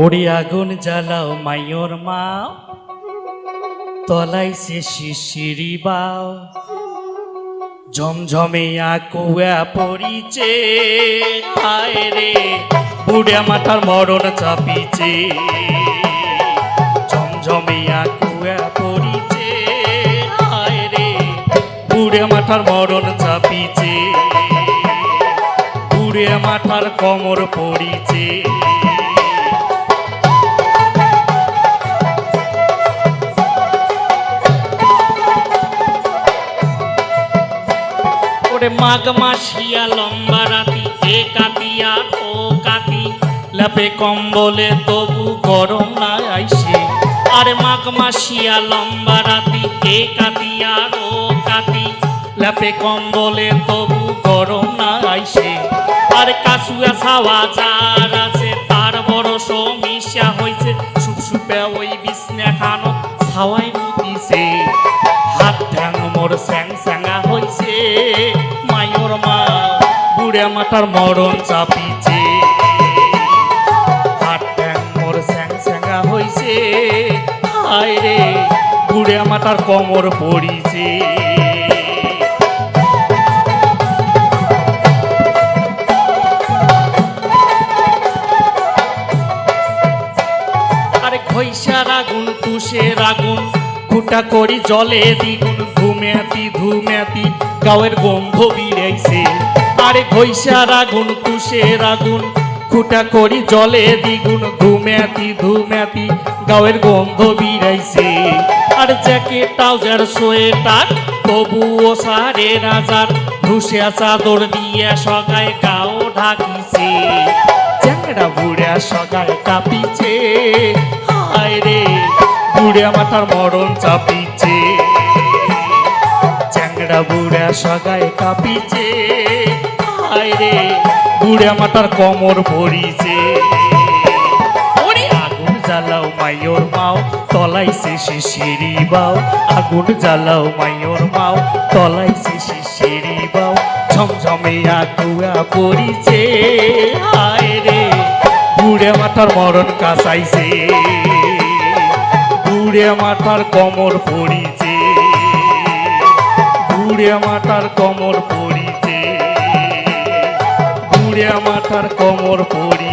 ওরে আগুন জ্বালাও মাইয়র মা তলাই সে শিশিরি বাও। ঝমঝমে আকুয়া পড়িছে, হায় রে বুড়িয়া মাথার মরণ চাপিছে। ঝমঝমে আকুয়া পড়িছে, হায় রে বুড়িয়া মাথার মরণ চাপিছে। বুড়িয়া মাথার কমর পড়িছে। ওরে মাঘ মাসিয়া লম্বা রাতি এ কাতিয়া ও কাতি লেপে কম্বলে তবু গরম না আইসে। আরে মাঘ মাসিয়া লম্বা রাতি এ কাতিয়া ও কাতি লেপে কম্বলে তবু গরম না আইসে। আর কাসুয়া ছাওয়া যার আছে, তার বড় সমস্যা হয়েছে সুপসুপে ওই বিছনা খানো ছাওয়াই মোর স্যাং স্যাঙা হইছে। মায়র মা বুড়ে মাথার মরণ চাপিছে। হাত স্যাং স্যাঙা হইছে। হায় বুড়ে মাথার কমর পড়িছে। আরে খৈসার আগুন, তুষের আগুন। খুটা করি জলে দ্বিগুণ ধুমেতি ধুমেতি গাওয়ের গন্ধ বিড়াইছে। আরে খৈসার আগুন তুষের আগুন খুটা করি জলে দ্বিগুণ ধুমেতি ধুমেতি গাওয়ের গন্ধ বিড়াইছে। আর জ্যাকেট, ট্রাউজার, সোয়েটার, তবুও সারে রাজার ধুসিয়া চাদর দিয়ে সগায় গাও ঢাকিছে। চ্যাংড়া বুড়া সগায় কাঁপিছে। মাথার মরণ চাপিছে। চ্যাংড়া বুড়া সগায় কাঁপিছে। হায় রে বুড়া মাথার কমর ওরে, আগুন জ্বালাও মাইয়র মাও, তলাইছে শিশিরি বাও। আগুন জ্বালাও মাও, তলাইছে বাও। ঝমঝমে আকুয়া পড়িছে। হায় রে বুড়ে মাথার মরণ কাঁচাইছে বুড়ে মাথার কমর পড়িছে। বুড়ে মাথার কমর পড়িছে। বুড়ে মাথার কমর পড়িছে।